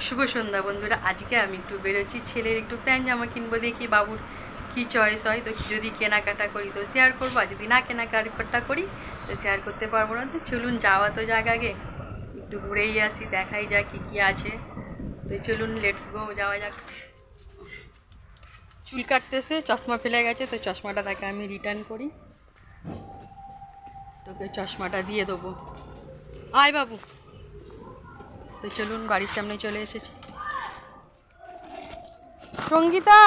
শুভ সন্ধ্যা বন্ধুরা। আজকে আমি একটু বেরোচ্ছি, ছেলের একটু প্যান্ট জামা কিনবো দেখি, বাবুর কি চয়েস হয়। তো যদি কেনাকাটা করি, তো শেয়ার করব, আর যদি না কেনাকাটা করি, তো শেয়ার করতে পারব না। তো চলুন, যাওয়া তো যাক আগে। একটু ঘুরেই আসি, দেখাই যাক কী কী আছে। তো চলুন লেটস গো যাওয়া যাক। চুল কাটতেছে, চশমা ফেলে গেছে, তো চশমাটা তাকে আমি রিটার্ন করি। তোকে চশমাটা দিয়ে দেবো। আয় বাবু। তো চলুন বাড়ির সামনে চলে এসেছি। সঙ্গীতা!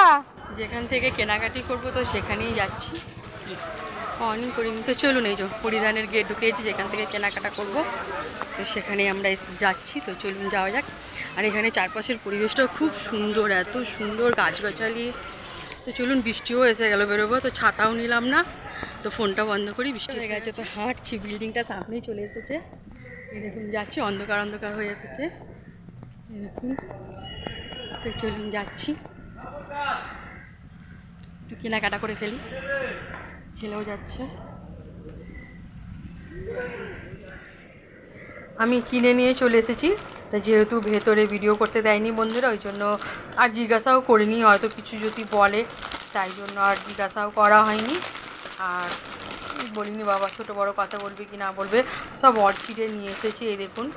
যেখান থেকে কেনাকাটি করব তো সেখানেই যাচ্ছি। অনই করিনি তো চলুন এই যে পরিধানের গেট ঢুকেছি যেখান থেকে কেনাকাটা করব। তো সেখানেই আমরা যাচ্ছি তো চলুন যাওয়া যাক। আর এখানে চারপাশের পরিবেশটাও খুব সুন্দর এত সুন্দর গাছগাছালি। তো চলুন বৃষ্টিও এসে গেল বেরোবো তো ছাতাও নিলাম না। তো ফোনটা বন্ধ করি বৃষ্টি হয়ে গেছে তো হাঁটছি বিল্ডিংটা সামনেই চলে এসেছে। দেখুন, যাচ্ছি, অন্ধকার অন্ধকার হয়ে এসেছে। দেখুন চলুন যাচ্ছি। একটু কেনাকাটা করে ফেলি। ছেলেও যাচ্ছে। আমি কিনে নিয়ে চলে এসেছি, তা যেহেতু ভেতরে ভিডিও করতে দেয়নি বন্ধুরা, ওই জন্য আর জিজ্ঞাসাও করিনি, হয়তো কিছু যদি বলে, তাই জন্য আর জিজ্ঞাসাও করা হয়নি। আর বলিনি, বাবা ছোটো বড় কথা বলবে কি না বলবে, সব অর্চিডে নিয়ে এসেছি, এই দেখুন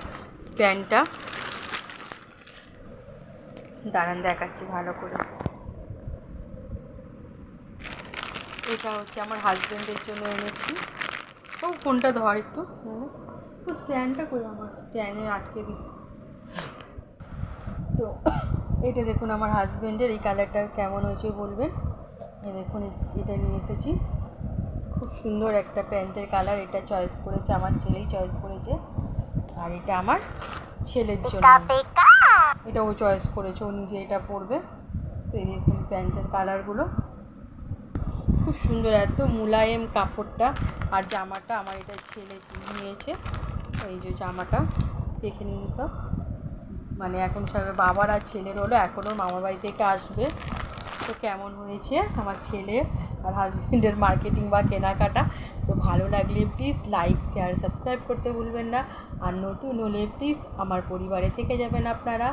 প্যান্টটা। দাঁড়ান, দেখাচ্ছি ভালো করে। এটা হচ্ছে আমার হাজব্যান্ডের জন্য এনেছি। ও ফোনটা ধর একটু। তো স্ট্যান্ডটা করে আমার? স্ট্যান্ডে আটকে দিই। তো, এটা দেখুন আমার হাজব্যান্ডের এই কালারটা কেমন হয়েছে বলবেন? এই দেখুন এ- এটা নিয়ে এসেছি। খুব সুন্দর একটা প্যান্টের কালার এটা চয়েস করেছে আমার ছেলেই চয়েস করেছে। আর এটা আমার ছেলের জন্য। এটা ও চয়েস করেছে ও নিজে এটা পরবে। তো এই দেখুন প্যান্টের কালারগুলো। খুব সুন্দর এত মুলায়েম কাপড়টা। আর জামাটা আমার এটা ছেলে নিয়েছে। এই যে জামাটা দেখে নিন সব। মানে এখন সব বাবার আর ছেলের হলো এখনও মামার বাড়ি থেকে আসবে। তো কেমন হয়েছে আমার ছেলে? আর হাজব্যান্ডের মার্কেটিং বা কেনাকাটা। তো ভালো লাগলে প্লিজ লাইক শেয়ার সাবস্ক্রাইব করতে ভুলবেন না। আর নতুন হলে প্লিজ আমার পরিবারে থেকে যাবেন আপনারা।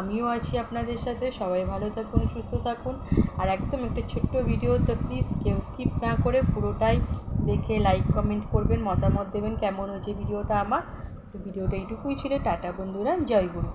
আমিও আছি আপনাদের সাথে। সবাই ভালো থাকুন, সুস্থ থাকুন। আর একদম একটা ছোট্ট ভিডিও তো প্লিজ কেউ স্কিপ না করে পুরোটাই দেখে লাইক কমেন্ট করবেন, মতামত দেবেন কেমন হয়েছে ভিডিওটা আমার। তো ভিডিওটা এইটুকুই ছিল। টাটা বন্ধুরা, জয় গুরু।